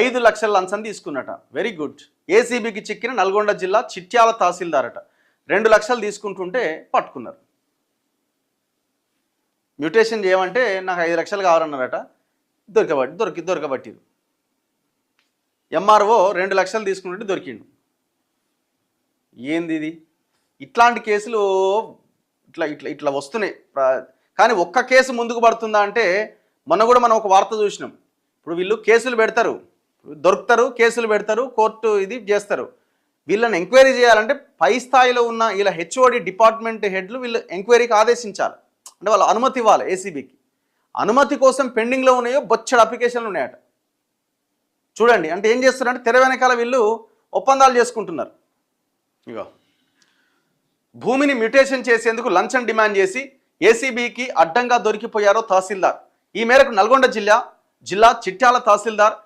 ఐదు లక్షల లంచం తీసుకున్నట. వెరీ గుడ్ ఏసీబీకి చిక్కిన నల్గొండ జిల్లా చిట్యాల తహసీల్దారట. అట రెండు లక్షలు తీసుకుంటుంటే పట్టుకున్నారు. మ్యూటేషన్ చేయమంటే నాకు ఐదు లక్షలు కావాలన్నారట దొరకబట్టి దొరికి దొరకబట్టిరు. ఎంఆర్ఓ రెండు లక్షలు తీసుకుంటుంటే దొరికిండు. ఏంది ఇది? ఇట్లాంటి కేసులు ఇట్లా ఇట్లా ఇట్లా వస్తున్నాయి. కానీ ఒక్క కేసు ముందుకు పడుతుందా అంటే మొన్న కూడా మనం ఒక వార్త చూసినాం. ఇప్పుడు వీళ్ళు కేసులు పెడతారు. దొరుకుతారు కేసులు పెడతారు కోర్టు ఇది చేస్తారు. వీళ్ళని ఎంక్వైరీ చేయాలంటే పై స్థాయిలో ఉన్న వీళ్ళ హెచ్ఓడి డిపార్ట్మెంట్ హెడ్లు వీళ్ళు ఎంక్వైరీకి ఆదేశించాలి. అంటే వాళ్ళు అనుమతి ఇవ్వాలి ఏసీబీకి. అనుమతి కోసం పెండింగ్లో ఉన్నాయో బొచ్చడు అప్లికేషన్లు ఉన్నాయట. చూడండి అంటే ఏం చేస్తున్నారంటే తెర వెనకాల వీళ్ళు ఒప్పందాలు చేసుకుంటున్నారు. ఇగో. భూమిని మ్యూటేషన్ చేసేందుకు లంచం డిమాండ్ చేసి ఏసీబీకి అడ్డంగా దొరికిపోయారో తహసీల్దార్. ఈ మేరకు నల్గొండ జిల్లా జిల్లా చిట్యాల తహసీల్దార్